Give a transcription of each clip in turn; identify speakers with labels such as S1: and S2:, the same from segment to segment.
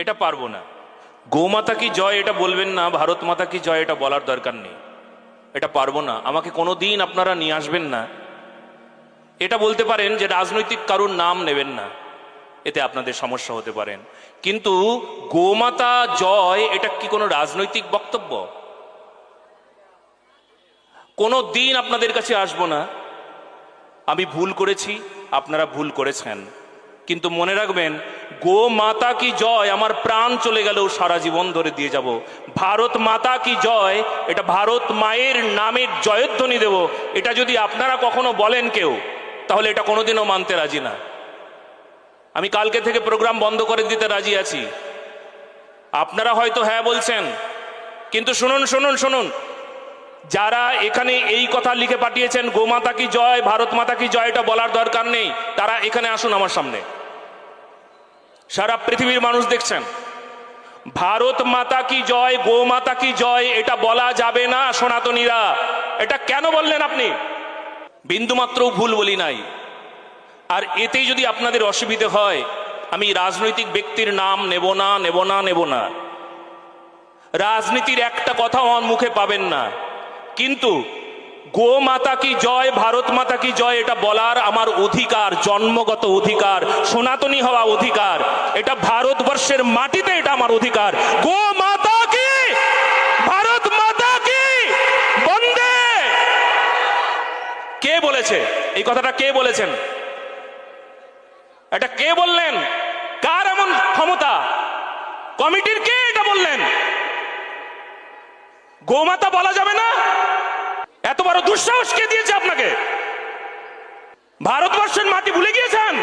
S1: এটা পারব না। গোমাতা কি জয় এটা বলবেন না, ভারত মাতা কি জয় এটা বলার দরকার নেই। এটা পারব না। আমাকে কোনো দিন আপনারা নিয়ে আসবেন না। এটা বলতে পারেন যে রাজনৈতিক কারুর নাম নেবেন না। এতে আপনাদের সমস্যা হতে পারেন কিন্তু গোমাতা জয়, এটা কি কোনো রাজনৈতিক বক্তব্য? কোনো দিন আপনাদের কাছে আসব না। আমি ভুল করেছি, আপনারা ভুল করেছেন। কিন্তু মনে রাখবেন, গো মাতা কি জয়, আমার প্রাণ চলে গেলেও সারা জীবন ধরে দিয়ে যাব। ভারত মাতা কি জয়, এটা ভারত মায়ের নামের জয়ধ্বনি দেব। এটা যদি আপনারা কখনো বলেন কেউ, তাহলে এটা কোনোদিনও মানতে রাজি না। আমি কালকে থেকে প্রোগ্রাম বন্ধ করে দিতে রাজি আছি। আপনারা হয়তো হ্যাঁ বলছেন, কিন্তু শুনুন শুনুন শুনুন। যারা এখানে এই কথা লিখে পাঠিয়েছেন গোমাতা কি জয়, ভারত মাতা কি জয়, এটা বলার দরকার নেই, তারা এখানে আসুন আমার সামনে। সারা পৃথিবীর মানুষ দেখছেন। ভারত মাতা কি জয়, গোমাতা কি জয়, এটা বলা যাবে না সনাতনীরা। এটা কেন বললেন আপনি? বিন্দুমাত্র ভুল বলি নাই। আর এতেই যদি আপনাদের অসুবিধে হয়, আমি রাজনৈতিক ব্যক্তির নাম নেব না নেব না নেব না। রাজনীতির একটা কথাও আমার মুখে পাবেন না। কিন্তু গো মাতা কি জয়, ভারত মাতা কি জয়, এটা বলার আমার অধিকার, জন্মগত অধিকার, সনাতনী হওয়া অধিকার। এটা ভারতবর্ষের মাটিতে এটা আমার অধিকার। গো মাতা কি? ভারত মাতা কি? বন্দে! কে বলেছে? এই কথাটা কে বলেছেন? এটা কে বললেন? কার এমন ক্ষমতা? কমিটির কে এটা বললেন? গোমাতা বলা যাবে না? এত বড় দুঃসাহস কে দিয়েছে আপনাকে? ভারতবর্ষের মাটি ভুলে গিয়েছেন?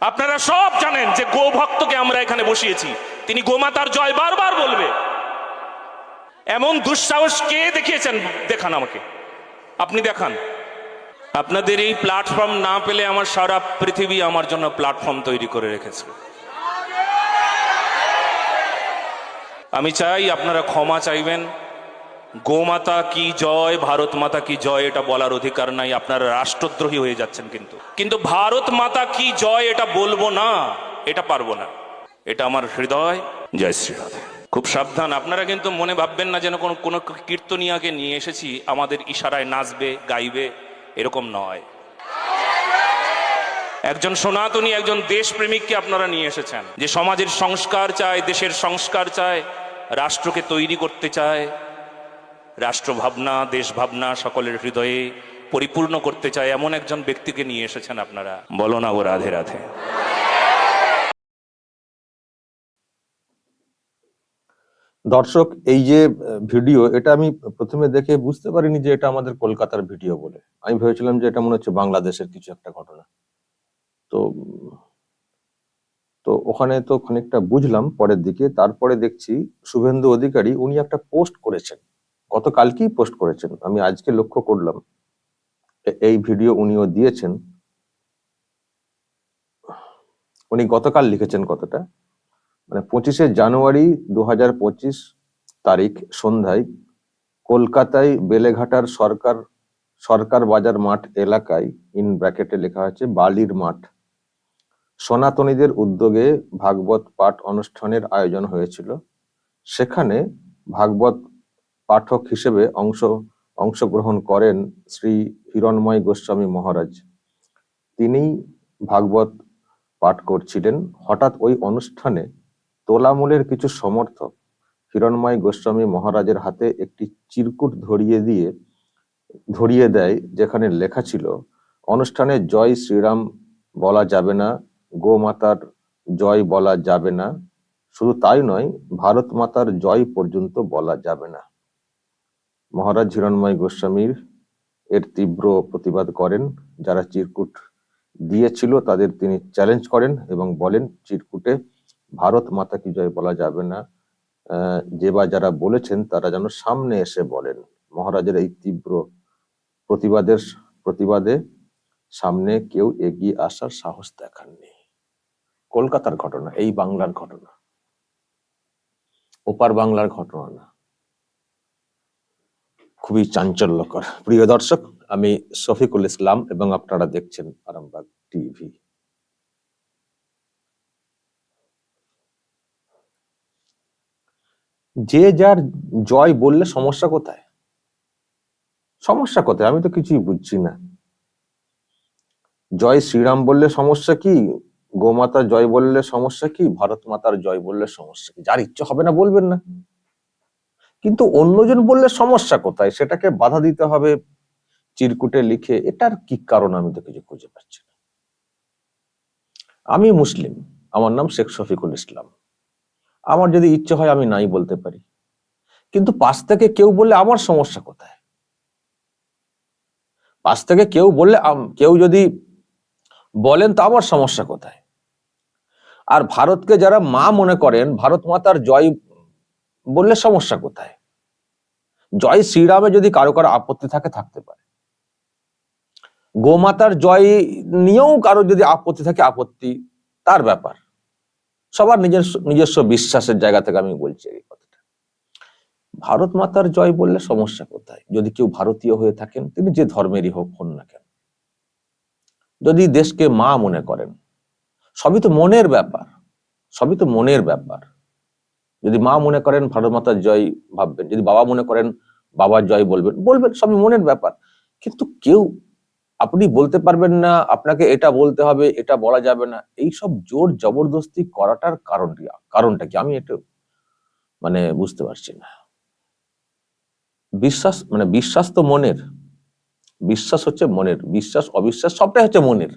S1: আপনারা সব জানেন যে গো ভক্তকে আমরা এখানে বসিয়েছি। তিনি গোমাতার জয় বারবার বলবে। এমন দুঃসাহস কে দেখিয়েছেন? দেখান আমাকে। আপনি দেখান। আপনাদের এই প্ল্যাটফর্ম না পেলে আমার সারা পৃথিবী আমার জন্য প্ল্যাটফর্ম তৈরি করে রেখেছে। আমি চাই আপনারা ক্ষমা চাইবেন। গোমাতা কি জয়, ভারত মাতা কি জয়, এটা বলার অধিকার নাই, আপনারা রাষ্ট্রদ্রোহী হয়ে যাচ্ছেন কিন্তু। কিন্তু ভারত মাতা কি জয়, এটা বলব না, এটা পারব না। এটা আমার হৃদয়। জয় শ্রী রাধে। খুব সাবধান, আপনারা কিন্তু মনে ভাববেন না যেন কোনো কোনো কীর্তনিয়াকে নিয়ে এসেছি, আমাদের ইশারায় নাচবে, গাইবে, এরকম নয়। একজন সনাতনী, একজন দেশপ্রেমিককে আপনারা নিয়ে এসেছেন, যে সমাজের সংস্কার চায়, দেশের সংস্কার চায়, রাষ্ট্রকে তৈরি করতে চায় রাষ্ট্র ভাবনা দেশ ভাবনা সকলের হৃদয়ে পরিপূর্ণ করতে চায় এমন একজন ব্যক্তিকে নিয়ে এসেছেন আপনারা। বলো না ও রাধে রাধে।
S2: দর্শক, এই যে ভিডিও, এটা আমি প্রথমে দেখে বুঝতে পারিনি যে এটা আমাদের কলকাতার ভিডিও বলে। আমি ভেবেছিলাম যে এটা মনে হচ্ছে বাংলাদেশের কিছু একটা ঘটনা। তো তো ওখানে তো খানিকটা বুঝলাম পরের দিকে। তারপরে দেখছি শুভেন্দু অধিকারী, উনি একটা পোস্ট করেছেন। গতকালকেই পোস্ট করেছেন। আমি আজকে লক্ষ্য করলাম এই ভিডিও উনিও দিয়েছেন। উনি গতকাল লিখেছেন কতটা মানে পঁচিশে জানুয়ারি দু হাজার পঁচিশ তারিখ সন্ধ্যায় কলকাতায় বেলেঘাটার সরকার সরকার বাজার মাঠ এলাকায়, ইন ব্র্যাকেটে লেখা আছে, বালির মাঠ। সনাতনীদের উদ্যোগে ভাগবত পাঠ অনুষ্ঠানের আয়োজন হয়েছিল। সেখানে ভাগবত পাঠক হিসেবে অংশ, অংশগ্রহণ করেন শ্রী হিরণময় গোস্বামী মহারাজ। তিনি ভাগবত পাঠ করছিলেন। হঠাৎ ওই অনুষ্ঠানে তোলামূলের কিছু সমর্থক হিরণময় গোস্বামী মহারাজের হাতে একটি চিরকুট ধরিয়ে দিয়ে, ধরিয়ে দেয়, যেখানে লেখা ছিল, অনুষ্ঠানে জয় শ্রীরাম বলা যাবে না, গোমাতার জয় বলা যাবে না। শুধু তাই নয় ভারত মাতার জয় পর্যন্ত বলা যাবে না। মহারাজ হিরণময় গোস্বামীর এর তীব্র প্রতিবাদ করেন। যারা চিরকুট দিয়েছিল, তাদের তিনি চ্যালেঞ্জ করেন এবং বলেন, চিরকুটে ভারত মাতা কি জয় বলা যাবে না? যে বা যারা বলেছেন, তারা যেন সামনে এসে বলেন। মহারাজের এই তীব্র প্রতিবাদের প্রতিবাদে সামনে কেউ এগিয়ে আসার সাহস দেখাননি। কলকাতার ঘটনা, এই বাংলার ঘটনা। ওপার বাংলার ঘটনা না। খুবই চাঞ্চল্যকর। প্রিয় দর্শক, আমি শফিকুল ইসলাম এবং আপনারা দেখছেন আরামবাগ টিভি। যে যার জয় বললে সমস্যা কোথায়? সমস্যা কোথায়? আমি তো কিছুই বুঝছি না। জয় শ্রীরাম বললে সমস্যা কি? গোমাতার জয় বললে সমস্যা কি? ভারত মাতার জয় বললে সমস্যা কি? যার ইচ্ছে হবে না বলবেন না। কিন্তু অন্যজন বললে সমস্যা কোথায়? সেটাকে বাধা দিতে হবে। চিরকুটে লিখে এটার কি কারণ আমি তো কিছু খুঁজে পাচ্ছি না। আমি মুসলিম। আমার নাম শেখ শফিকুল ইসলাম। আমার যদি ইচ্ছে হয় আমি নাই বলতে পারি। কিন্তু পাশ থেকে কেউ বললে আমার সমস্যা কোথায়? পাশ থেকে কেউ বললে কেউ যদি বলেন তো আমার সমস্যা কোথায়? আর ভারতকে যারা মা মনে করেন, ভারত মাতার জয় বললে সমস্যা কোথায়? জয় শ্রীরামে যদি কারও কারও আপত্তি থাকে, থাকতে পারে। গোমাতার জয় নিয়েও কারও যদি আপত্তি থাকে, আপত্তি তার ব্যাপার। সবার নিজস্ব নিজস্ব বিশ্বাসের জায়গা থেকে আমি বলছি এই কথাটা। ভারত মাতার জয় বললে সমস্যা কোথায়? যদি কেউ ভারতীয় হয়ে থাকেন, তিনি যে ধর্মেরই হোক, হন না কেন? যদি দেশকে মা মনে করেন, সবই তো মনের ব্যাপার, সবই তো মনের ব্যাপার। যদি মা মনে করেন ভারত মাতার জয় ভাববেন, যদি বাবা মনে করেন বাবার জয় বলবেন বলবেন, সবই মনের ব্যাপার। কিন্তু কেউ আপনি বলতে পারবেন না, আপনাকে এটা বলতে হবে, এটা বলা যাবে না। এই সব জোর জবরদস্তি করাটার কারণটি কারণটা কি? আমি এটা মানে বুঝতে পারছি না। বিশ্বাস মানে বিশ্বাস তো মনের। বিশ্বাস হচ্ছে মনের। বিশ্বাস, অবিশ্বাস সবটাই হচ্ছে মনের।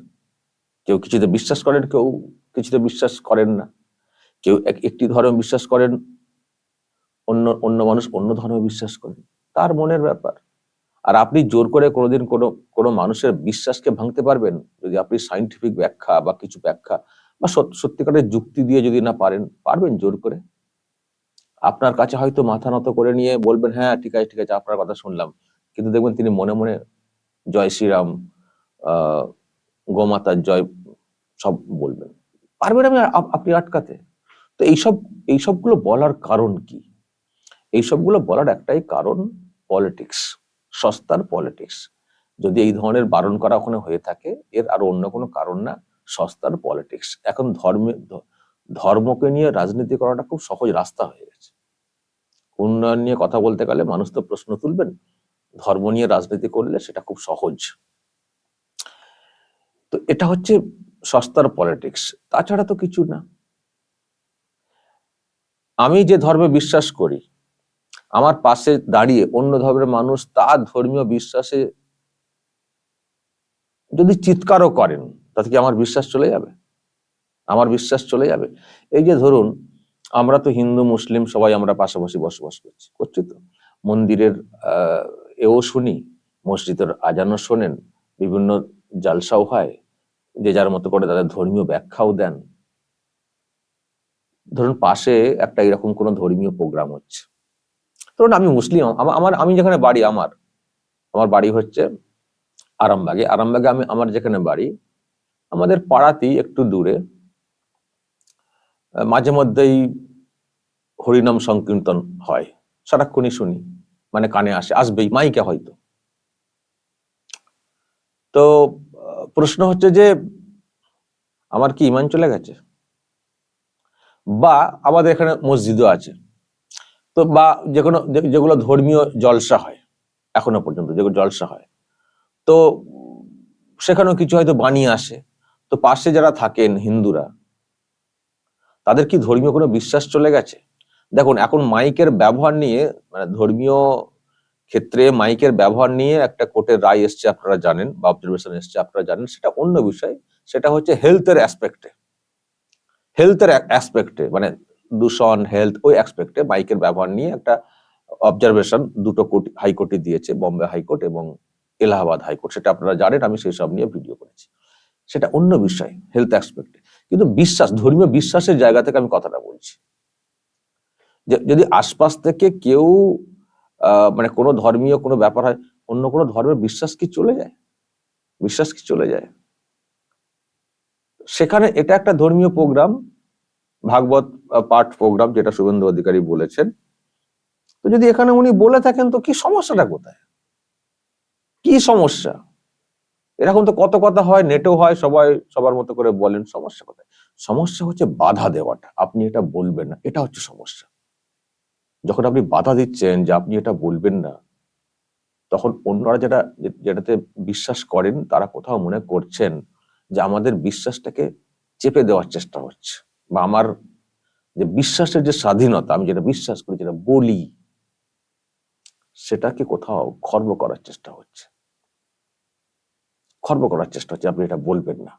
S2: কেউ কিছুতে বিশ্বাস করেন, কেউ কিছুতে বিশ্বাস করেন না। কেউ এক- একটি ধর্মে বিশ্বাস করেন, অন্য অন্য মানুষ অন্য ধর্মে বিশ্বাস করেন তার মনের ব্যাপার। আর আপনি জোর করে কোনোদিন কোনো কোনো মানুষের বিশ্বাসকে ভাঙতে পারবেন, যদি আপনি সাইন্টিফিক ব্যাখ্যা বা কিছু ব্যাখ্যা বা সত- সত্যিকারের যুক্তি দিয়ে যদি না পারেন, পারবেন জোর করে? আপনার কাছে হয়তো মাথা নত করে নিয়ে বলবেন হ্যাঁ ঠিক আছে ঠিক আছে, আপনার কথা শুনলাম। কিন্তু দেখবেন তিনি মনে মনে জয় শ্রীরাম গোমাতার জয় সব বলবেন। পারবেন আমি আপনি আটকাতে। তো এইসব, এইসবগুলো বলার কারণ কি? এইসবগুলো বলার একটাই কারণ পলিটিক্স সস্তার পলিটিক্স যদি এই ধরনের বারণ করা ওখানে হয়ে থাকে, এর আরও অন্য কোনো কারণ না, সস্তার পলিটিক্স এখন ধর্মে, ধর্মকে নিয়ে রাজনীতি করাটা খুব সহজ রাস্তা হয়ে গেছে। উন্নয়ন নিয়ে কথা বলতে গেলে মানুষ তো প্রশ্ন তুলবেন, ধর্ম নিয়ে রাজনীতি করলে সেটা খুব সহজ। তো এটা হচ্ছে সস্তার পলিটিক্স তাছাড়া তো কিছু না। আমি যে ধর্মে বিশ্বাস করি, আমার পাশে দাঁড়িয়ে অন্য ধর্মের মানুষ তার ধর্মীয় বিশ্বাসে যদি চিৎকারও করেন, তাতে কি আমার বিশ্বাস চলে যাবে? আমার বিশ্বাস চলে যাবে। এই যে ধরুন, আমরা তো হিন্দু, মুসলিম সবাই আমরা পাশাপাশি বসবাস করছি করছি তো? মন্দিরের এও শুনি, মসজিদের আজানও শোনেন, বিভিন্ন জালসাও হয়, যে যার মতো করে তাদের ধর্মীয় ব্যাখ্যাও দেন। ধরুন পাশে একটা এরকম কোনো ধর্মীয় প্রোগ্রাম হচ্ছে। ধরুন আমি মুসলিম আমার, আমি যেখানে বাড়ি, আমার আমার বাড়ি হচ্ছে আরামবাগে। আরামবাগে আমি, আমার যেখানে বাড়ি, আমাদের পাড়াতেই একটু দূরে মাঝে মধ্যেই হরিনাম সংকীর্তন হয়। সারাক্ষণই শুনি মানে কানে আসে, আসবেই, মাইকে হয়তো। তো প্রশ্ন হচ্ছে যে, আমার কি ইমান চলে গেছে? বা আমাদের এখানে মসজিদও আছে। তো বা যে কোনো যেগুলো ধর্মীয় জলসা হয়, এখনও পর্যন্ত যেগুলো জলসা হয়। তো সেখানেও কিছু হয়তো বানিয়ে আসে। তো পাশে যারা থাকেন হিন্দুরা, তাদের কি ধর্মীয় কোনো বিশ্বাস চলে গেছে? দেখুন, এখন মাইকের ব্যবহার নিয়ে মানে ধর্মীয় ক্ষেত্রে মাইকের ব্যবহার নিয়ে একটা কোর্টের রায় এসছে, আপনারা জানেন, বা অবজারভেশন এসছে, আপনারা জানেন, সেটা অন্য বিষয়। সেটা হচ্ছে হেলথের অ্যাসপেক্টে হেলথের অ্যাসপেক্টে মানে দূষণ হেলথ ওই অ্যাসপেক্টে মাইকের ব্যবহার নিয়ে একটা অবজারভেশন দুটো কোর্ট হাইকোর্টে দিয়েছে বম্বে হাইকোর্ট এবং এলাহাবাদ হাইকোর্ট সেটা আপনারা জানেন, আমি সেই সব নিয়ে ভিডিও করেছি। সেটা অন্য বিষয় হেলথ অ্যাসপেক্টে কিন্তু বিশ্বাস, ধর্মীয় বিশ্বাসের জায়গা থেকে আমি কথাটা বলছি। যে যদি আশপাশ থেকে কেউ মানে কোনো ধর্মীয় কোনো ব্যাপার হয়, অন্য কোনো ধর্মের বিশ্বাস কি চলে যায়? বিশ্বাস কি চলে যায়? সেখানে এটা একটা ধর্মীয় প্রোগ্রাম, ভাগবত পাঠ প্রোগ্রাম যেটা শুভেন্দু অধিকারী বলেছেন। তো যদি এখানে উনি বলে থাকেন, তো কি সমস্যাটা কোথায়? কি সমস্যা? এরকম তো কত কথা হয়, নেটেও হয়, সবাই সবার মতো করে বলেন, সমস্যা কোথায়? সমস্যা হচ্ছে বাধা দেওয়াটা, আপনি এটা বলবেন না, এটা হচ্ছে সমস্যা। যখন আপনি বাধা দিচ্ছেন যে আপনি এটা বলবেন না, তখন অন্যরা যেটা যেটাতে বিশ্বাস করেন, তারা কোথাও মনে করছেন যে আমাদের বিশ্বাসটাকে চেপে দেওয়ার চেষ্টা হচ্ছে বা আমার যে বিশ্বাসের যে স্বাধীনতা, আমি যেটা বিশ্বাস করি, যেটা বলি, সেটাকে কোথাও খর্ব করার চেষ্টা হচ্ছে। খর্ব করার চেষ্টা হচ্ছে, আপনি এটা বলবেন না।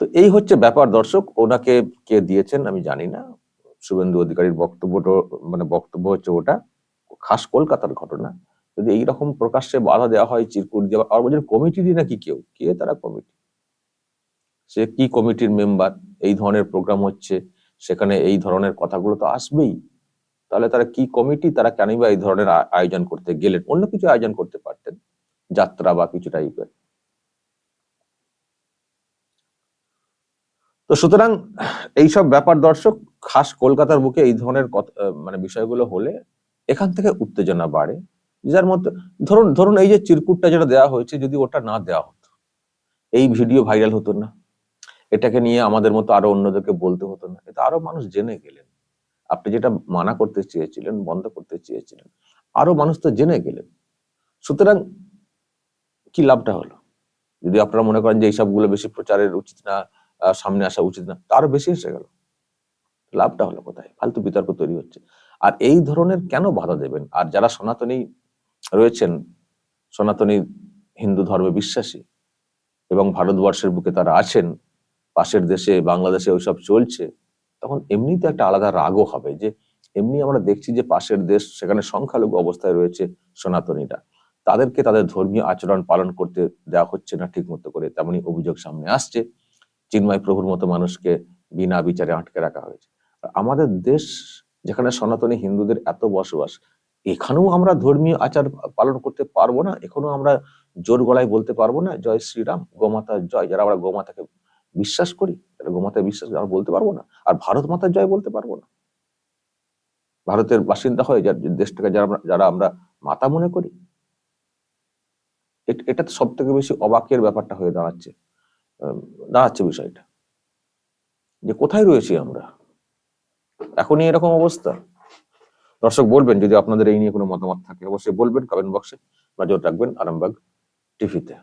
S2: তো এই হচ্ছে ব্যাপার দর্শক, ওনাকে কে দিয়েছেন আমি জানি না। শুভেন্দু অধিকারীর বক্তব্যটা মানে বক্তব্য হচ্ছে ওটা, খাস কলকাতার ঘটনা। যদি এইরকম প্রকাশ্যে বাধা দেওয়া হয় চিরকুট দেওয়া আর বলছেন কমিটিরই নাকি কেউ? কে তারা কমিটি সে কি কমিটির মেম্বার এই ধরনের প্রোগ্রাম হচ্ছে, সেখানে এই ধরনের কথাগুলো তো আসবেই। তাহলে তারা কি কমিটি তারা কেনই বা এই ধরনের আয়োজন করতে গেলেন? অন্য কিছু আয়োজন করতে পারতেন, যাত্রা বা কিছু টাইপের তো সুতরাং এইসব ব্যাপার দর্শক, খাস কলকাতার বুকে এই ধরনের মানে বিষয়গুলো হলে এখান থেকে উত্তেজনা বাড়ে। যার মধ্যে, ধরুন ধরুন এই যে চিরকুটটা যেটা দেওয়া হয়েছে, যদি ওটা না দেওয়া হতো, এই ভিডিও ভাইরাল হতো না। এটাকে নিয়ে আমাদের মতো আরও অন্যদেরকে বলতে হতো না। এটা আরও মানুষ জেনে গেলেন। আপনি যেটা মানা করতে চেয়েছিলেন, বন্ধ করতে চেয়েছিলেন, আরও মানুষ তো জেনে গেলেন। সুতরাং কি লাভটা হলো? যদি আপনারা মনে করেন যে এইসবগুলো বেশি প্রচারের উচিত না সামনে আসা উচিত না তারও বেশি এসে গেল। লাভটা হলো কোথায়? ফালতু বিতর্ক তৈরি হচ্ছে। আর এই ধরনের কেন বাধা দেবেন? আর যারা সনাতনী রয়েছেন সনাতনী হিন্দু ধর্মে বিশ্বাসী এবং ভারতবর্ষের বুকে তারা আছেন, পাশের দেশে, বাংলাদেশে ওইসব চলছে, তখন এমনিতে একটা আলাদা রাগও হবে যে এমনি আমরা দেখছি যে পাশের দেশ, সেখানে সংখ্যালঘু অবস্থায় রয়েছে সনাতনীরা। তাদেরকে তাদের ধর্মীয় আচরণ পালন করতে দেওয়া হচ্ছে না ঠিক মতো করে তেমনি অভিযোগ সামনে আসছে, চিন্ময় প্রভুর মতো মানুষকে বিনা বিচারে আটকে রাখা হয়েছে। আমাদের দেশ, যেখানে সনাতনী হিন্দুদের এত বসবাস এখানেও আমরা ধর্মীয় আচার পালন করতে পারব না, এখনও আমরা জোর গলায় বলতে পারব না, জয় শ্রীরাম গোমাতার জয়। যারা আমরা গোমাতাকে বিশ্বাস করি, তারা গোমাতায় বিশ্বাস আমরা বলতে পারব না। আর ভারত মাতার জয় বলতে পারব না। ভারতের বাসিন্দা হয়ে যার দেশটাকে যারা যারা আমরা মাতা মনে করি, এট- সব থেকে বেশি অবাকের ব্যাপারটা হয়ে দাঁড়াচ্ছে দাঁড়াচ্ছে বিষয়টা। যে কোথায় রয়েছি আমরা? এখনই এরকম অবস্থা। দর্শক বলবেন যদি আপনাদের এই নিয়ে কোনো মতামত থাকে, অবশ্যই বলবেন কমেন্ট বক্সে নজর রাখবেন আরামবাগ টিভিতে